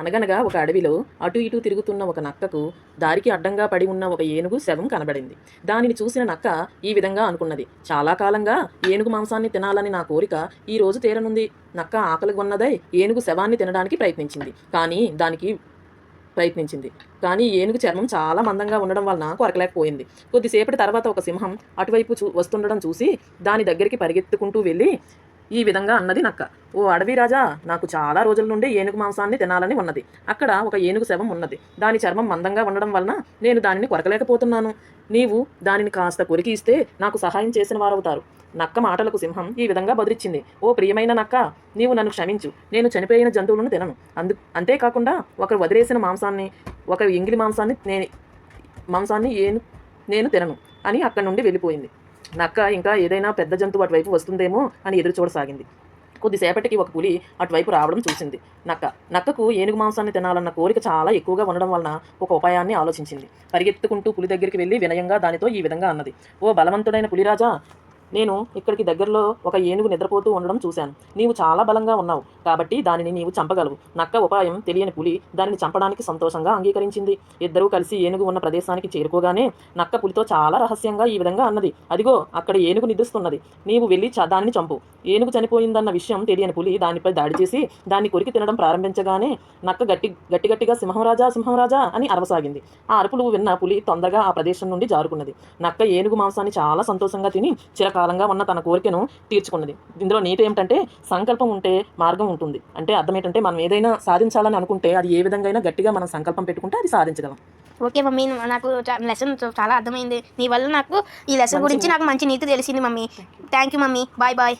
అనగనగా ఒక అడవిలో అటు ఇటు తిరుగుతున్న ఒక నక్కకు దారికి అడ్డంగా పడి ఉన్న ఒక ఏనుగు శవం కనబడింది. దానిని చూసిన నక్క ఈ విధంగా అనుకున్నది. చాలా కాలంగా ఏనుగు మాంసాన్ని తినాలని నా కోరిక ఈ రోజు తీరనుంది. నక్క ఆకలి కొన్నదై ఏనుగు శవాన్ని తినడానికి ప్రయత్నించింది. కానీ దానికి ప్రయత్నించింది. కానీ ఏనుగు చర్మం చాలా మందంగా ఉండడం వలన కొరకలేకపోయింది. కొద్దిసేపటి తర్వాత ఒక సింహం అటువైపు చూ వస్తుండడం చూసి దాని దగ్గరికి పరిగెత్తుకుంటూ వెళ్ళి ఈ విధంగా అన్నది నక్క. ఓ అడవి రాజా నాకు చాలా రోజుల నుండి ఏనుగు మాంసాన్ని తినాలని ఉన్నది. అక్కడ ఒక ఏనుగు శవం ఉన్నది. దాని చర్మం మందంగా ఉండడం వలన నేను దానిని కొరకలేకపోతున్నాను. నీవు దానిని కాస్త కొరికి ఇస్తే నాకు సహాయం చేసిన వారవుతారు. నక్క మాటలకు సింహం ఈ విధంగా బదిరిచ్చింది ఓ ప్రియమైన నక్క నీవు నన్ను క్షమించు. నేను చనిపోయిన జంతువులను తినను. అందు అంతేకాకుండా ఒకరు వదిలేసిన మాంసాన్ని ఒక ఎంగిలి మాంసాన్ని నేను మాంసాన్ని ఏను నేను తినను అని అక్కడి నుండి వెళ్ళిపోయింది. నక్క ఇంకా ఏదైనా పెద్ద జంతువు అటువైపు వస్తుందేమో అని ఎదురు చూడసాగింది. కొద్దిసేపటికి ఒక పులి అటువైపు రావడం చూసింది. నక్క నక్కకు ఏనుగు మాంసాన్ని తినాలన్న కోరిక చాలా ఎక్కువగా ఉండడం వలన ఒక ఉపాయాన్ని ఆలోచించింది. పరిగెత్తుకుంటూ పులి దగ్గరికి వెళ్ళి వినయంగా దానితో ఈ విధంగా అన్నది. ఓ బలవంతుడైన పులిరాజా నేను ఇక్కడికి దగ్గరలో ఒక ఏనుగు నిద్రపోతూ ఉండడం చూశాను. నీవు చాలా బలంగా ఉన్నావు. కాబట్టి దానిని నీవు చంపగలవు. నక్క ఉపాయం తెలియని పులి దానిని చంపడానికి సంతోషంగా అంగీకరించింది. ఇద్దరూ కలిసి ఏనుగు ఉన్న ప్రదేశానికి చేరుకోగానే నక్క పులితో చాలా రహస్యంగా ఈ విధంగా అన్నది. అదిగో అక్కడ ఏనుగు నిద్రిస్తున్నది. నీవు వెళ్ళి చ- దాన్ని చంపు. ఏనుగు చనిపోయిందన్న విషయం తెలియని పులి దానిపై దాడి చేసి దాన్ని కొరికి తినడం ప్రారంభించగానే నక్క గట్టి గట్టి గట్టిగా సింహంరాజా సింహంరాజా అని అరవసాగింది. ఆ అరుపులు విన్న పులి తొందరగా ఆ ప్రదేశం నుండి జారుకున్నది. నక్క ఏనుగు మాంసాన్ని చాలా సంతోషంగా తిని చిరకాలంగా ఉన్న తన కోరికను తీర్చుకున్నది. ఇందులో నీతి ఏమిటంటే సంకల్పం ఉంటే మార్గం ఉంటుంది. అంటే అర్థం ఏంటంటే మనం ఏదైనా సాధించాలని అనుకుంటే అది ఏ విధంగా అయినా గట్టిగా మనం సంకల్పం పెట్టుకుంటే అది సాధించగలం. ఓకే మమ్మీ నాకు లెసన్ చాలా అర్థమైంది. నీ వల్ల నాకు ఈ లెసన్ గురించి నాకు మంచి నీతి తెలిసింది mummy. Thank you mummy. Bye bye